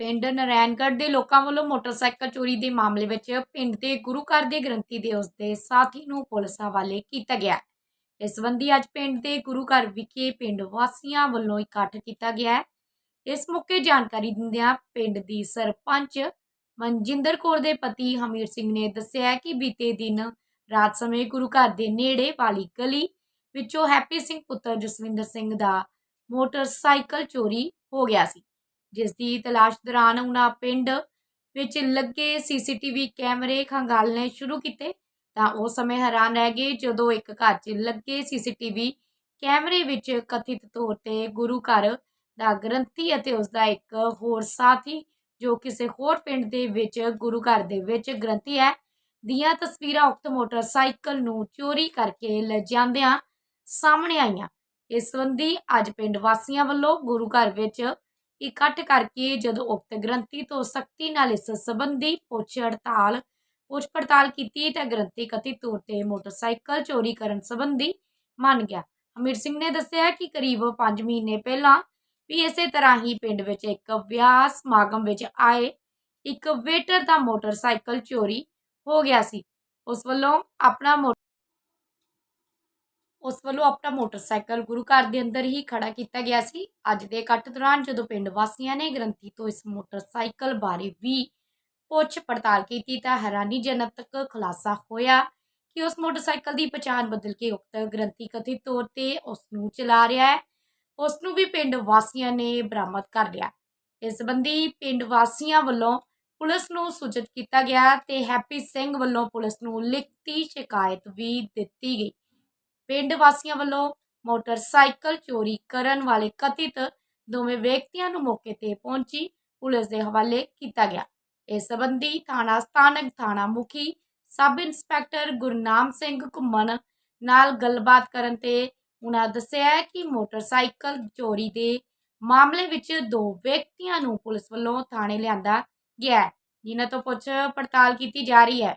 ਪਿੰਡ ਨਰੈਣਗੜ੍ਹ ਦੇ ਲੋਕਾਂ ਵੱਲੋਂ ਮੋਟਰਸਾਈਕਲ ਚੋਰੀ ਦੇ ਮਾਮਲੇ ਵਿੱਚ ਪਿੰਡ ਦੇ ਗੁਰੂ ਘਰ ਦੇ ਗ੍ਰੰਥੀ ਦੇ ਉਸਦੇ ਸਾਥੀ ਨੂੰ ਪੁਲਿਸ ਹਵਾਲੇ ਕੀਤਾ ਗਿਆ। ਇਸ ਸੰਬੰਧੀ ਅੱਜ ਪਿੰਡ ਦੇ ਗੁਰੂ ਘਰ ਵਿਖੇ ਪਿੰਡ ਵਾਸੀਆਂ ਵੱਲੋਂ ਇਕੱਠ ਕੀਤਾ ਗਿਆ ਹੈ। ਇਸ ਮੌਕੇ ਜਾਣਕਾਰੀ ਦਿੰਦਿਆਂ ਪਿੰਡ ਦੀ ਸਰਪੰਚ ਮਨਜਿੰਦਰ ਕੌਰ ਦੇ ਪਤੀ ਹਮੀਰ ਸਿੰਘ ਨੇ ਦੱਸਿਆ ਕਿ ਬੀਤੇ ਦਿਨ ਰਾਤ ਸਮੇਂ ਗੁਰੂ ਘਰ ਦੇ ਨੇੜੇ ਵਾਲੀ ਗਲੀ ਵਿੱਚੋਂ ਹੈਪੀ ਸਿੰਘ ਪੁੱਤਰ ਜਸਵਿੰਦਰ ਸਿੰਘ ਦਾ ਮੋਟਰਸਾਈਕਲ ਚੋਰੀ ਹੋ ਗਿਆ ਸੀ। ਜਿਸ ਦੀ ਤਲਾਸ਼ ਦੌਰਾਨ ਉਹਨਾਂ ਪਿੰਡ ਵਿੱਚ ਲੱਗੇ ਸੀਸੀਟੀਵੀ ਕੈਮਰੇ ਖੰਗਾਲਣੇ ਸ਼ੁਰੂ ਕੀਤੇ, ਤਾਂ ਉਸ ਸਮੇਂ ਹੈਰਾਨ ਰਹਿ ਗਏ ਜਦੋਂ ਇੱਕ ਘਰ 'ਚ ਲੱਗੇ ਸੀਸੀਟੀਵੀ ਕੈਮਰੇ ਵਿੱਚ ਕਥਿਤ ਤੌਰ ਤੇ ਗੁਰੂ ਘਰ ਦਾ ਗ੍ਰੰਥੀ ਅਤੇ ਉਸ ਦਾ ਇੱਕ ਹੋਰ ਸਾਥੀ, ਜੋ ਕਿਸੇ ਹੋਰ ਪਿੰਡ ਦੇ ਵਿੱਚ ਗੁਰੂ ਘਰ ਦੇ ਵਿੱਚ ਗ੍ਰੰਥੀ ਹੈ, ਦੀਆਂ ਤਸਵੀਰਾਂ ਉਕਤ ਮੋਟਰਸਾਈਕਲ ਨੂੰ ਚੋਰੀ ਕਰਕੇ ਲਿਜਾਂਦਿਆਂ ਸਾਹਮਣੇ ਆਈਆਂ। ਇਸ ਸੰਬੰਧੀ ਅੱਜ ਪਿੰਡ ਵਾਸੀਆਂ ਵੱਲੋਂ ਗੁਰੂ ਘਰ ਵਿੱਚ ਇਕੱਠ ਕਰਕੇ ਜਦੋਂ ਉਕਤ ਗ੍ਰੰਥੀ ਤੋਂ ਸਖਤੀ ਨਾਲ ਇਸ ਸੰਬੰਧੀ ਪੁੱਛ ਹੜਤਾਲ, ਪੁੱਛ ਪੜਤਾਲ ਕੀਤੀ ਤਾਂ ਗ੍ਰੰਥੀ ਕਥਿਤ ਤੌਰ ਤੇ ਮੋਟਰਸਾਈਕਲ ਚੋਰੀ ਕਰਨ ਸੰਬੰਧੀ ਮੰਨ ਗਿਆ। ਅਮੀਰ ਸਿੰਘ ਨੇ ਦੱਸਿਆ ਕਿ ਕਰੀਬ 5 ਮਹੀਨੇ ਪਹਿਲਾਂ ਵੀ ਇਸੇ ਤਰ੍ਹਾਂ ਹੀ ਪਿੰਡ ਵਿੱਚ ਇੱਕ ਵਿਆਹ ਸਮਾਗਮ ਵਿੱਚ ਆਏ ਇੱਕ ਵੇਟਰ ਦਾ ਮੋਟਰਸਾਈਕਲ ਚੋਰੀ ਹੋ ਗਿਆ ਸੀ। ਉਸ ਵੱਲੋਂ ਆਪਣਾ ਮੋ- ਉਸ ਵੱਲੋਂ ਆਪਣਾ ਮੋਟਰਸਾਈਕਲ ਗੁਰੂ ਘਰ ਦੇ ਅੰਦਰ ਹੀ ਖੜਾ ਕੀਤਾ ਗਿਆ ਸੀ। ਅੱਜ ਦੇ ਇਕੱਠ ਦੌਰਾਨ ਜਦੋਂ ਪਿੰਡ ਵਾਸੀਆਂ ਨੇ ਗ੍ਰੰਥੀ ਤੋਂ ਇਸ ਮੋਟਰਸਾਈਕਲ ਬਾਰੇ ਵੀ ਪੁੱਛ ਪੜਤਾਲ ਕੀਤੀ ਤਾਂ ਹੈਰਾਨੀਜਨਕ ਖੁਲਾਸਾ ਹੋਇਆ ਕਿ ਉਸ ਮੋਟਰਸਾਈਕਲ ਦੀ ਪਛਾਣ ਬਦਲ ਕੇ ਉਕਤ ਗ੍ਰੰਥੀ ਕਥਿਤ ਤੌਰ ਤੇ ਉਸ ਨੂੰ ਚਲਾ ਰਿਹਾ ਹੈ। ਉਸ ਨੂੰ ਵੀ ਪਿੰਡ ਵਾਸੀਆਂ ਨੇ ਬਰਾਮਦ ਕਰ ਲਿਆ। ਇਸ ਸੰਬੰਧੀ ਪਿੰਡ ਵਾਸੀਆਂ ਵੱਲੋਂ ਪੁਲਿਸ ਨੂੰ ਸੂਚਿਤ ਕੀਤਾ ਗਿਆ ਤੇ ਹੈਪੀ ਸਿੰਘ ਵੱਲੋਂ ਪੁਲਿਸ ਨੂੰ ਲਿਖਤੀ ਸ਼ਿਕਾਇਤ ਵੀ ਦਿੱਤੀ ਗਈ। ਪਿੰਡ ਵਾਸੀਆਂ ਵੱਲੋਂ ਮੋਟਰਸਾਈਕਲ ਚੋਰੀ ਕਰਨ ਵਾਲੇ ਕਥਿਤ ਦੋਵੇਂ ਵਿਅਕਤੀਆਂ ਨੂੰ ਮੌਕੇ ਤੇ ਪਹੁੰਚੀ ਪੁਲਿਸ ਦੇ ਹਵਾਲੇ ਕੀਤਾ ਗਿਆ। ਇਸ ਸੰਬੰਧੀ ਥਾਣਾ ਸਥਾਨਕ ਥਾਣਾ ਮੁਖੀ ਸਬ ਇੰਸਪੈਕਟਰ ਗੁਰਨਾਮ ਸਿੰਘ ਘੁੰਮਣ ਨਾਲ ਗੱਲਬਾਤ ਕਰਨ ਤੇ ਉਹਨਾਂ ਦੱਸਿਆ ਕਿ ਮੋਟਰਸਾਈਕਲ ਚੋਰੀ ਦੇ ਮਾਮਲੇ ਵਿੱਚ ਦੋ ਵਿਅਕਤੀਆਂ ਨੂੰ ਪੁਲਿਸ ਵੱਲੋਂ ਥਾਣੇ ਲਿਆਂਦਾ ਗਿਆ ਜਿਨ੍ਹਾਂ ਤੋਂ ਪੁੱਛ ਪੜਤਾਲ ਕੀਤੀ ਜਾ ਰਹੀ ਹੈ।